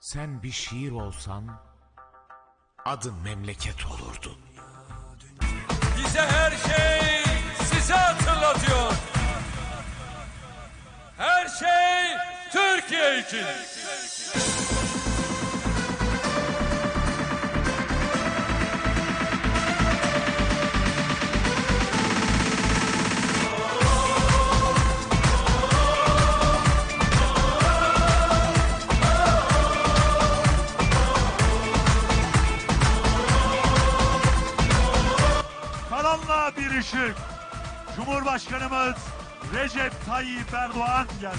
Sen bir şiir olsan adın memleket olurdu. Bize her şey size hatırlatıyor. Her şey Türkiye için. Işık. Cumhurbaşkanımız Recep Tayyip Erdoğan geldi.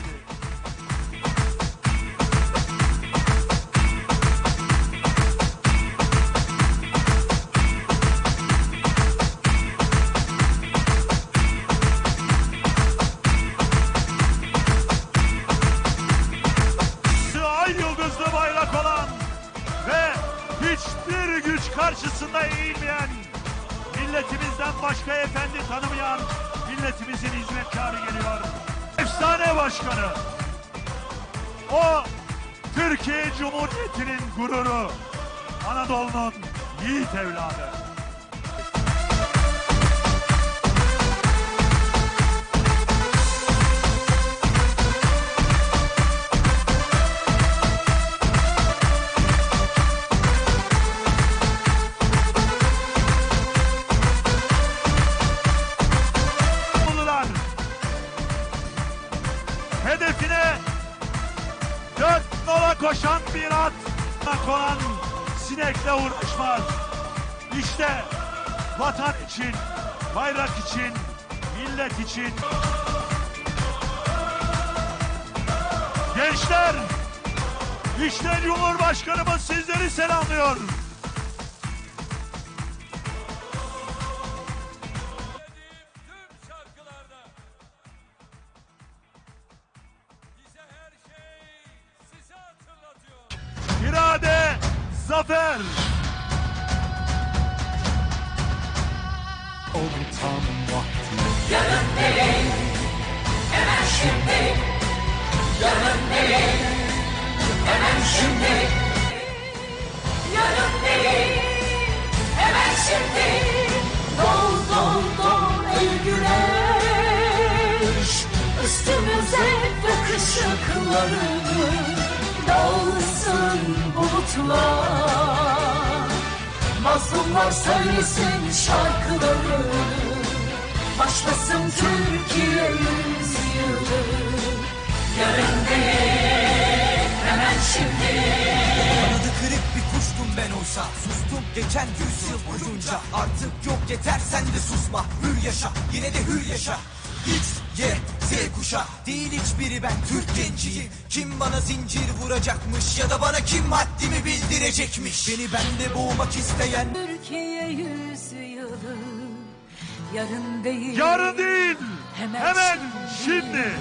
yıldızlı bayrak olan ve hiçbir güç karşısında eğilmeyen milletimizden başka efendi tanımayan milletimizin hizmetkarı geliyor. Efsane başkanı. O Türkiye Cumhuriyeti'nin gururu. Anadolu'nun yiğit evladı. Hedefine dört nola koşan bir at konan sinekle uğraşmaz. İşte vatan için, bayrak için, millet için. Gençler, işte Cumhurbaşkanımız sizleri selamlıyor. Zafer. O tam vakti Yarın değil, hemen şimdi. Dol dol dol ey güneş. Üstümüze yakışıkları dağılsın bulutlar. Mazlumlar söylesin şarkıları. Başlasın Türkiye yüzyılı. Yarın değil, hemen şimdi. Kanadı kırık bir kuştum ben oysa Sustum geçen yüzyıl boyunca Artık yok yeter sen de susma Hür yaşa yine de hür yaşa X, Y, Z kuşa Değil hiçbiri ben Türk genciyim Kim bana zincir vuracakmış Ya da bana kim haddimi bildirecekmiş Beni bende boğmak isteyen Türkiye yüzyılı yarın değil. Yarın değil, Hemen hemen şimdi. şimdi.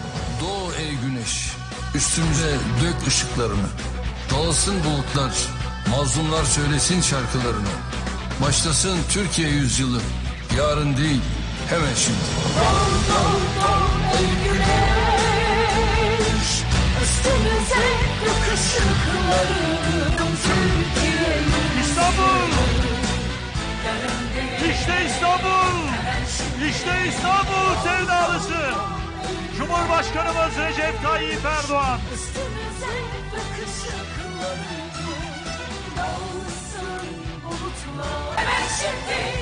Doğu ey güneş, üstümüze dök ışıklarını. Dağılsın bulutlar, mazlumlar söylesin şarkılarını. Başlasın Türkiye yüzyılı, yarın değil, hemen şimdi. Ey güneş üstümüze yakışıkları Türkiye İstanbul, işte İstanbul. İşte İstanbul sevdalısı. Cumhurbaşkanımız Recep Tayyip Erdoğan.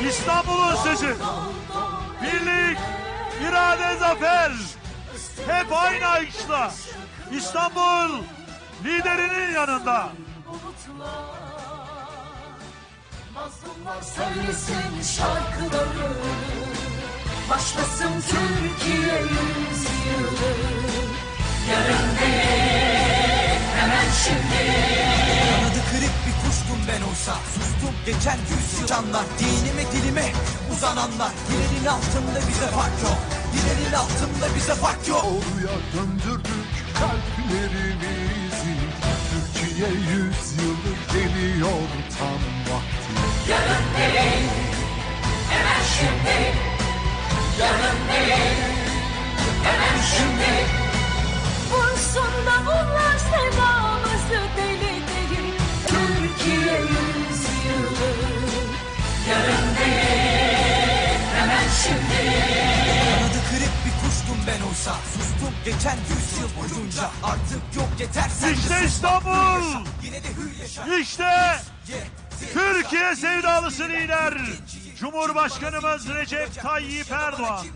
İstanbul'un sesi. Birlik, irade, zafer. Hep aynı ayışla. İstanbul liderinin yanında. Mazlumlar söylesin şarkıları Başlasın Türkiye yüzyılı Yarın değil hemen şimdi Kanadı kırık bir kuştum ben oysa Sustum geçen yüzyıl canlar Dinime dilime uzananlar. Dilenin altında bize fark yok. Dilenin altında bize fark yok. Doğruya döndürdük kalplerimizi. Türkiye yüzyılı geliyor tam vakti. Yarın değil hemen şimdi. Yarın değil hemen şimdi. Vursun da bunlar oysa Sustum geçen yüzyıl boyunca Artık yok yeter sen İşte. İstanbul! Yine de hür yaşa İşte Türkiye sevdalısı lider Cumhurbaşkanımız Recep Tayyip Erdoğan.